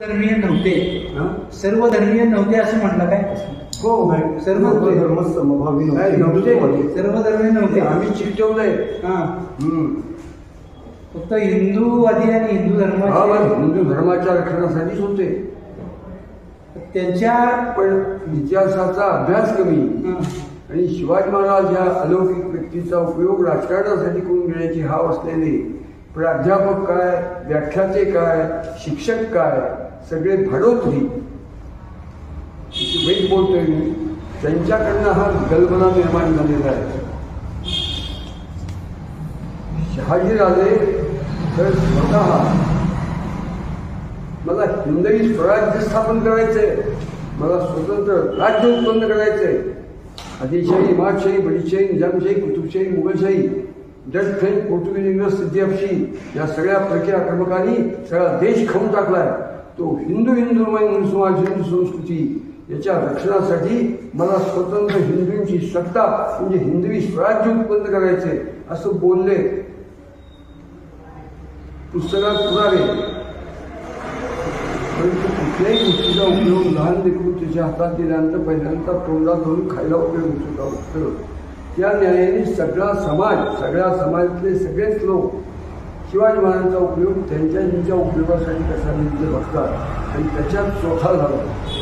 धर्मीय नव्हते? सर्व धर्मीय नव्हते असं म्हटलं काय? हो. सर्व धर्म समभावी नव्हते. सर्व धर्मीय नव्हते. आम्ही चिकटवलंय हा. फक्त हिंदूवादी आणि हिंदू बरं, हिंदू धर्माच्या रक्षणासाठीच होते. त्यांच्या पण इतिहासाचा अभ्यास कमी. आणि शिवाजी महाराज या अलौकिक व्यक्तीचा उपयोग राजकारणासाठी करून घेण्याची हाव असलेले प्राध्यापक काय व्याख्याते काय शिक्षक काय सगळे भाडोत्री वेग बोलतोय मी. त्यांच्याकडनं हा गलबना निर्माण झालेला आहे. शहाजीराजे तर स्वतः मला हिंदवी स्वराज्य स्थापन करायचंय. मला स्वतंत्र राज्य उत्पन्न करायचंय. आदिलशाही इमादशाही बडीशाही निजामशाही कुतुबशाही मुघलशाही डच फ्रेंच पोर्तुगीज इंग्रज सिद्धिअपशी या सगळ्या प्रक्रिया आक्रमकांनी सगळा देश खाऊन टाकलाय. तो हिंदू हिंदूमय हिंदू हिंदू संस्कृती याच्या रक्षणासाठी मला स्वतंत्र हिंदूंची सत्ता म्हणजे हिंदवी स्वराज्य उत्पन्न करायचे असं बोलले. पुस्तकात पुरावे परंतु कुठल्याही गोष्टीचा उपयोग लहान देखून त्याच्या हातात दिल्यानंतर पहिल्यांदा तोंडात धरून खायला उपयोग होतो का? त्या न्यायाने सगळा समाज सगळ्या समाजातले सगळेच लोक शिवाजी महाराजांचा उपयोग त्यांच्या त्यांच्या उपयोगासाठी कसा ते बघतात आणि त्याच्यात स्वतः झाला.